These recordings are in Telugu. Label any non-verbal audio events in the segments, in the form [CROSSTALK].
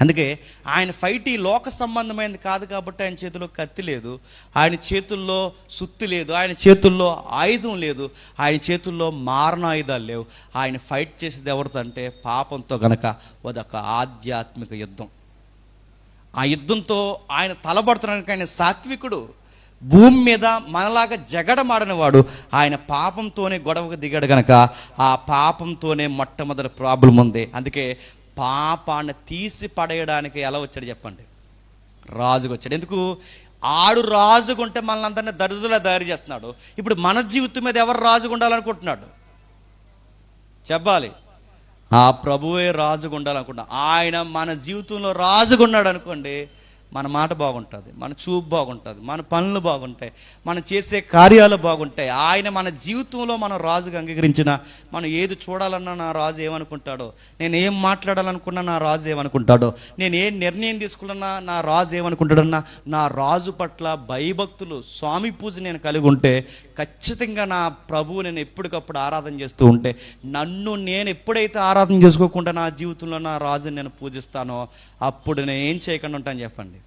అందుకే ఆయన ఫైట్ ఈ లోక సంబంధమైనది కాదు కాబట్టి ఆయన చేతిలో కత్తి లేదు ఆయన చేతుల్లో సుత్తి లేదు ఆయన చేతుల్లో ఆయుధం లేదు ఆయన చేతుల్లో మారణాయుధాలు లేవు. ఆయన ఫైట్ చేసేది ఎవరితో అంటే పాపంతో గనక అదొక ఆధ్యాత్మిక యుద్ధం. ఆ యుద్ధంతో ఆయన తలబడుతున్నానికి ఆయన సాత్వికుడు భూమి మీద మనలాగా జగడమాడనివాడు ఆయన పాపంతోనే గొడవకు దిగాడు గనక ఆ పాపంతోనే మొట్టమొదటి ప్రాబ్లం ఉంది. అందుకే పాపాన్ని తీసి పడేయడానికి ఎలా వచ్చాడు చెప్పండి? రాజుకు వచ్చాడు ఎందుకు? ఆడు రాజుకుంటే మనల్ని అందరినీ దరిద్రులా తయారు చేస్తున్నాడు. ఇప్పుడు మన జీవితం మీద ఎవరు రాజుగా ఉండాలనుకుంటున్నాడు చెప్పాలి. ఆ ప్రభువే రాజుగా ఉండాలనుకుంటా ఆయన మన జీవితంలో రాజుగా ఉన్నాడు అనుకోండి మన మాట బాగుంటుంది మన చూపు బాగుంటుంది మన పనులు బాగుంటాయి మనం చేసే కార్యాలు బాగుంటాయి. ఆయన మన జీవితంలో మనం రాజుగా అంగీకరించిన మనం ఏది చూడాలన్నా నా రాజు ఏమనుకుంటాడో నేను ఏం మాట్లాడాలనుకున్నా నా రాజు ఏమనుకుంటాడో నేను ఏ నిర్ణయం తీసుకున్నా నా రాజు ఏమనుకుంటాడన్నా నా రాజు పట్ల భయభక్తులు స్వామి పూజ నేను కలిగి ఉంటే ఖచ్చితంగా నా ప్రభువు నేను ఎప్పటికప్పుడు ఆరాధన చేస్తూ ఉంటే నన్ను నేను ఎప్పుడైతే ఆరాధన చేసుకోకుండా నా జీవితంలో నా రాజుని నేను పూజిస్తానో అప్పుడు నేను ఏం చేయకుండా ఉంటాను చెప్పండి.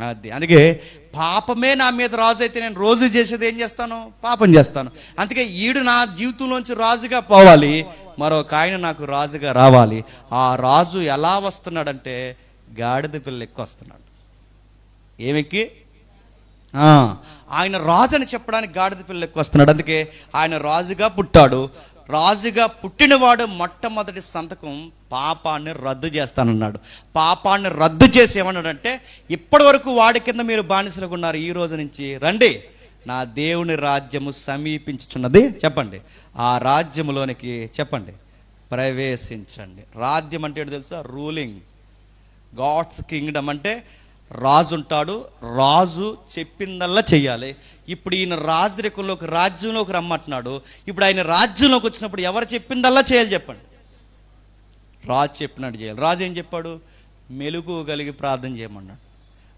అది. అందుకే పాపమే నా మీద రాజు అయితే నేను రోజు చేసేది ఏం చేస్తాను? పాపం చేస్తాను. అందుకే ఈడు నా జీవితంలోంచి రాజుగా పోవాలి మరొక ఆయన నాకు రాజుగా రావాలి. ఆ రాజు ఎలా వస్తున్నాడంటే గాడిద పిల్ల ఎక్కువ వస్తున్నాడు. ఏమెక్కి? ఆయన రాజు అని చెప్పడానికి గాడిద పిల్ల ఎక్కువ వస్తున్నాడు. అందుకే ఆయన రాజుగా పుట్టాడు. రాజుగా పుట్టినవాడు మొట్టమొదటి సంతకం పాపాన్ని రద్దు చేస్తానన్నాడు. పాపాన్ని రద్దు చేసి ఏమన్నాడంటే ఇప్పటి వరకు వాడి కింద మీరు బానిసలుగా ఉన్నారు ఈ రోజు నుంచి రండి. నా దేవుని రాజ్యము సమీపించుచున్నది. చెప్పండి. ఆ రాజ్యములోనికి చెప్పండి. ప్రవేశించండి. రాజ్యం అంటే తెలుసా? రూలింగ్. గాడ్స్ కింగ్డమ్ అంటే రాజు ఉంటాడు రాజు చెప్పిందల్లా చెయ్యాలి. ఇప్పుడు ఈయన రాజరికంలోకి రాజ్యంలోకి రమ్మంటున్నాడు. ఇప్పుడు ఆయన రాజ్యంలోకి వచ్చినప్పుడు ఎవరు చెప్పిందల్లా చేయాలి చెప్పండి. రాజు చెప్పినట్టు చేయాలి. రాజు ఏం చెప్పాడు? మెలుగు కలిగి ప్రార్థన చేయమన్నాడు.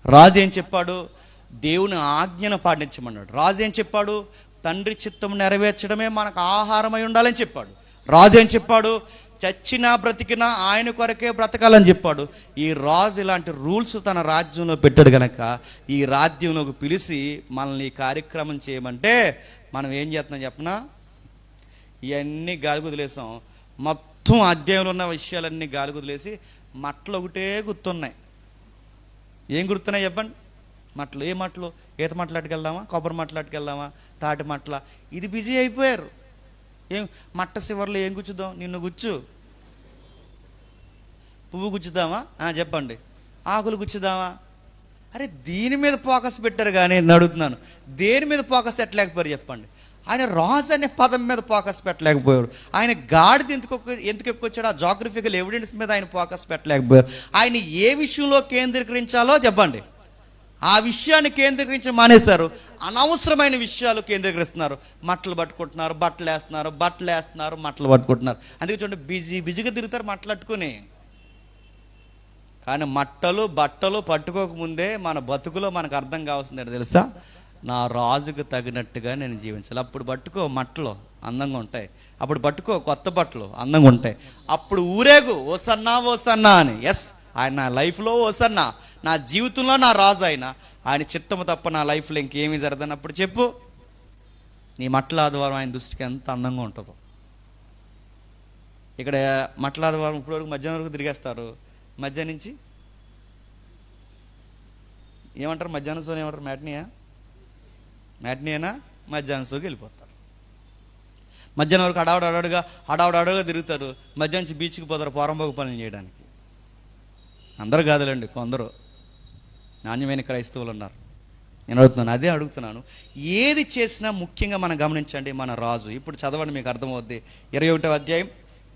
రాజు ఏం చెప్పాడు? దేవుని ఆజ్ఞను పాటించమన్నాడు. రాజు ఏం చెప్పాడు? తండ్రి చిత్తం నెరవేర్చడమే మనకు ఆహారమై ఉండాలని చెప్పాడు. రాజు ఏం చెప్పాడు? చచ్చినా బ్రతికినా ఆయన కొరకే బ్రతకాలని చెప్పాడు. ఈ రాజు ఇలాంటి రూల్స్ తన రాజ్యంలో పెట్టాడు కనుక ఈ రాజ్యంలోకి పిలిచి మనల్ని ఈ కార్యక్రమం చేయమంటే మనం ఏం చేస్తున్నాం చెప్పనా? ఇవన్నీ గాలి కుదిలేసాం మొత్తం అధ్యాయంలో ఉన్న విషయాలన్నీ గాలి కుదిలేసి మట్టలు ఒకటే గుర్తున్నాయి. ఏం గుర్తున్నాయి చెప్పండి? మట్లు ఏ మట్లు ఈత మట్టలాట్టుకెళ్దామా కొబ్బరి మట్టలాట్టుకెళ్దామా తాటి మట్ల ఇది బిజీ అయిపోయారు. ఏం మట్ట చివర్లో ఏం గుచ్చుదాం? నిన్ను గుచ్చు. పువ్వు గుచ్చుదామా? చెప్పండి. ఆకులు గుచ్చుదామా? అరే దీని మీద ఫోకస్ పెట్టారు కానీ నేను అడుగుతున్నాను. దేని మీద ఫోకస్ పెట్టలేకపోయారు చెప్పండి. ఆయన రాజు అనే పదం మీద ఫోకస్ పెట్టలేకపోయాడు. ఆయన గాడిద ఎందుకు ఎందుకు ఎక్కువచ్చాడు ఆ జాగ్రఫికల్ ఎవిడెన్స్ మీద ఆయన ఫోకస్ పెట్టలేకపోయారు. ఆయన ఏ విషయంలో కేంద్రీకరించాలో చెప్పండి. ఆ విషయాన్ని కేంద్రీకరించి మానేశారు. అనవసరమైన విషయాలు కేంద్రీకరిస్తున్నారు. మట్టలు పట్టుకుంటున్నారు బట్టలు వేస్తున్నారు బట్టలు వేస్తున్నారు మట్టలు పట్టుకుంటున్నారు. అందుకే చూడండి బిజీ బిజీగా తిరుగుతారు మట్టలు పట్టుకుని. కానీ మట్టలు బట్టలు పట్టుకోకముందే మన బతుకులో మనకు అర్థం కావాల్సింది తెలుసా? నా రాజుకు తగినట్టుగా నేను జీవించాలి. అప్పుడు పట్టుకో మట్టలు అందంగా ఉంటాయి. అప్పుడు పట్టుకో కొత్త బట్టలు అందంగా ఉంటాయి. అప్పుడు ఊరేగు ఓసన్నా ఓసన్నా అని. ఎస్ ఆయన నా లైఫ్లో ఓసన్నా. నా జీవితంలో నా రాజు ఆయన. ఆయన చిత్తము తప్ప నా లైఫ్లో ఇంకేమీ జరగదన్నప్పుడు చెప్పు. నీ మట్ల ఆదివారం ఆయన దృష్టికి ఎంత అందంగా ఉంటుందో. ఇక్కడ మట్ల ఆదివారం ఇప్పటివరకు మధ్యాహ్నం వరకు తిరిగేస్తారు. మధ్యాహ్నం నుంచి. ఏమంటారు? మధ్యాహ్నం సోని ఏమంటారు? మ్యాట్నియా? మ్యాట్నియేనా? మధ్యాహ్నం సోకి వెళ్ళిపోతారు. మధ్యాహ్నం వరకు అడావుడు అడాడుగా అడావుడు అడావుగా తిరుగుతారు. మధ్యాహ్నం నుంచి బీచ్కి పోతారు పోరంబోగ పనులు చేయడానికి. అందరూ కాదులేండి కొందరు. నాణ్యమైన క్రైస్తవులు ఉన్నారు. నేను అడుగుతున్నాను అదే అడుగుతున్నాను. ఏది చేసినా ముఖ్యంగా మనం గమనించండి మన రాజు. ఇప్పుడు చదవండి మీకు అర్థమవుద్ది. ఇరవై ఒకటో అధ్యాయం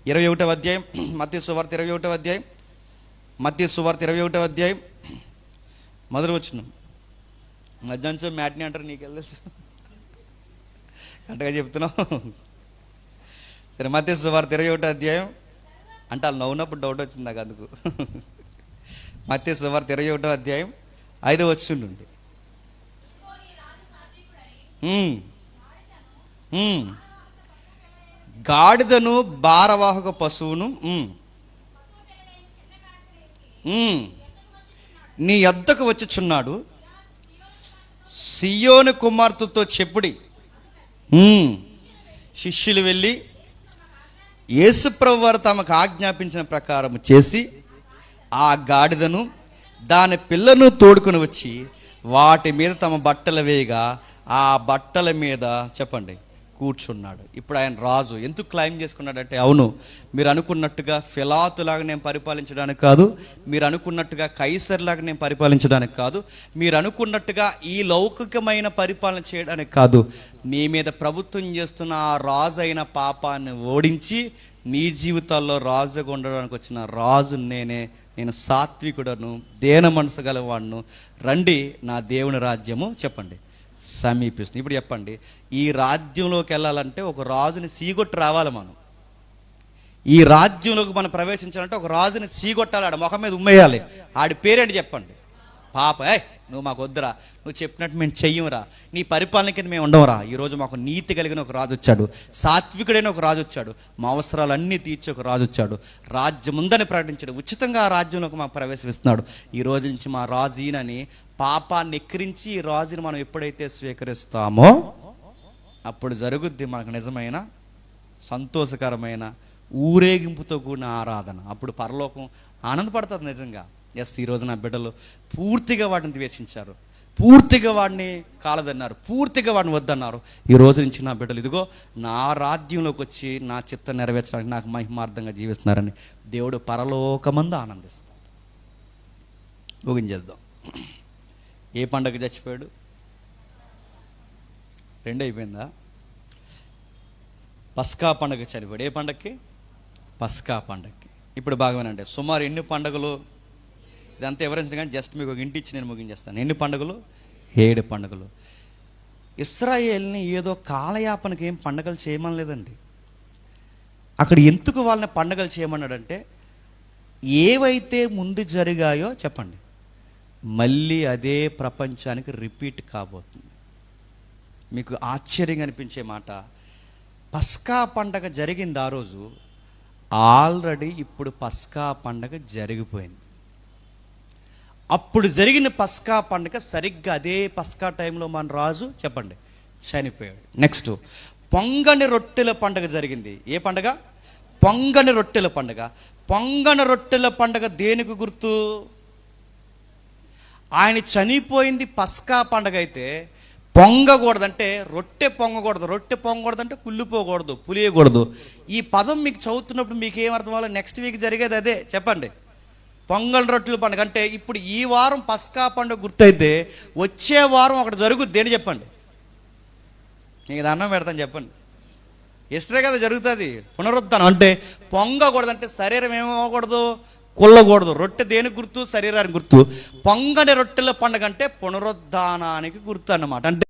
ఇరవై ఒకటో అధ్యాయం [CLEARS THROAT] మత్స్య సువార్త ఇరవై ఒకటో అధ్యాయం. మత్య సువార్త ఇరవై ఒకటో అధ్యాయం. మొదలు వచ్చిన. మధ్యాహ్నం మ్యాట్ని అంటారు నీకు తెలుసు? కరెక్ట్గా చెప్తున్నావు. సరే మత్య సువార్త ఇరవై ఒకటో అధ్యాయం. అంటే వాళ్ళు నవ్వునప్పుడు డౌట్ వచ్చింది నాకు అందుకు. మత్య సువార్త ఇరవై ఒకటో అధ్యాయం ఐదో వచ్చి గాడిదను భారవాహక పశువును నీ యొద్దకు వచ్చుచున్నాడు. సియోని కుమార్తెతో చెప్పుడి. శిష్యులు వెళ్ళి యేసుప్రభు వారు తమకు ఆజ్ఞాపించిన ప్రకారం చేసి ఆ గాడిదను దాని పిల్లను తోడుకొని వచ్చి వాటి మీద తమ బట్టలు వేయగా ఆ బట్టల మీద చెప్పండి కూర్చున్నాడు. ఇప్పుడు ఆయన రాజు. ఎందుకు క్లైమ్ చేసుకున్నాడంటే అవును మీరు అనుకున్నట్టుగా ఫిలాతులాగా నేను పరిపాలించడానికి కాదు మీరు అనుకున్నట్టుగా కైసర్లాగా నేను పరిపాలించడానికి కాదు మీరు అనుకున్నట్టుగా ఈ లౌకికమైన పరిపాలన చేయడానికి కాదు. మీ మీద ప్రభుత్వం చేస్తున్న ఆ రాజు అయిన పాపాన్ని ఓడించి మీ జీవితాల్లో రాజుగా ఉండడానికి వచ్చిన రాజు నేనే నేను సాత్వికుడను దేన మనసు గలవాడును. రండి నా దేవుని రాజ్యము చెప్పండి. సమీపిస్తుంది. ఇప్పుడు చెప్పండి ఈ రాజ్యంలోకి వెళ్ళాలంటే ఒక రాజుని సీగొట్టి రావాలి మనం. ఈ రాజ్యంలోకి మనం ప్రవేశించాలంటే ఒక రాజుని సీగొట్టాలి ఆడ ముఖం మీద ఉమ్మేయాలి. ఆడి పేరేంటి చెప్పండి? పాప ఏ నువ్వు మాకు వద్దురా నువ్వు చెప్పినట్టు మేము చెయ్యంరా నీ పరిపాలన కింద మేము ఉండవురా ఈరోజు మాకు నీతి కలిగిన ఒక రాజు వచ్చాడు సాత్వికుడైన ఒక రాజు వచ్చాడు మా అవసరాలన్నీ తీర్చి ఒక రాజు వచ్చాడు. రాజ్యం ఉందని ప్రకటించాడు ఉచితంగా ఆ రాజ్యంలోకి మాకు ప్రవేశిస్తున్నాడు. ఈ రోజు నుంచి మా రాజు ఈయనని పాపాన్ని ఎక్కిరించి ఈ రాజుని మనం ఎప్పుడైతే స్వీకరిస్తామో అప్పుడు జరుగుద్ది మనకు నిజమైన సంతోషకరమైన ఊరేగింపుతో కూడిన ఆరాధన. అప్పుడు పరలోకం ఆనందపడుతుంది నిజంగా. ఎస్ ఈరోజు నా బిడ్డలు పూర్తిగా వాటిని ద్వేషించారు. పూర్తిగా వాడిని కాలదన్నారు. పూర్తిగా వాడిని వద్దన్నారు. ఈ రోజు నుంచి నా బిడ్డలు ఇదిగో నా రాజ్యంలోకి వచ్చి నా చిత్తం నెరవేర్చడానికి నాకు మహిమార్థంగా జీవిస్తున్నారని దేవుడు పరలోకమందు ఆనందిస్తాడు. ముగించేద్దాం. ఏ పండగ చచ్చిపోయాడు? రెండు అయిపోయిందా? పస్కా పండగ చనిపోయాడు. ఏ పండగకి పస్కా పండగకి ఇప్పుడు బాగానండి సుమారు ఎన్ని పండుగలు? ఇదంతా వివరించిన కానీ జస్ట్ మీకు ఒక ఇంటి ఇచ్చి నేను ముగించేస్తాను. ఎన్ని పండుగలు? ఏడు పండుగలు. ఇస్రాయేల్ని ఏదో కాలయాపనకి ఏం పండగలు చేయమనలేదండి. అక్కడ ఎందుకు వాళ్ళని పండగలు చేయమన్నాడంటే ఏవైతే ముందు జరిగాయో చెప్పండి. మళ్ళీ అదే ప్రపంచానికి రిపీట్ కాబోతుంది. మీకు ఆశ్చర్యంగా అనిపించే మాట పస్కా పండగ జరిగింది ఆ రోజు. ఆల్రెడీ ఇప్పుడు పస్కా పండగ జరిగిపోయింది. అప్పుడు జరిగిన పస్కా పండుగ సరిగ్గా అదే పస్కా టైంలో మన రాజు చెప్పండి చనిపోయాడు. నెక్స్ట్ పొంగని రొట్టెల పండుగ జరిగింది. ఏ పండగ? పొంగని రొట్టెల పండుగ. పొంగని రొట్టెల పండుగ దేనికి గుర్తు? ఆయన చనిపోయింది పస్కా పండగ అయితే పొంగకూడదంటే రొట్టె పొంగకూడదు రొట్టె పొంగకూడదంటే కుళ్ళిపోకూడదు పులియకూడదు. ఈ పదం మీకు చదువుతున్నప్పుడు మీకు ఏం అవ్వాలి నెక్స్ట్ వీక్ జరిగేది అదే. చెప్పండి. పొంగల్ రొట్టెల పండుగ అంటే ఇప్పుడు ఈ వారం పస్కా పండుగ గుర్తయితే వచ్చే వారం ఒకటి జరుగుద్ది అని చెప్పండి. నీకు దండం పెడతాను చెప్పండి. ఇష్టమే కదా జరుగుతుంది. పునరుద్ధానం అంటే పొంగకూడదు అంటే శరీరం ఏమవ్వకూడదు కొల్లకూడదు. రొట్టె దేనికి గుర్తు? శరీరానికి గుర్తు. పొంగని రొట్టెల పండుగ అంటే పునరుద్ధానానికి గుర్తు అన్నమాట. అంటే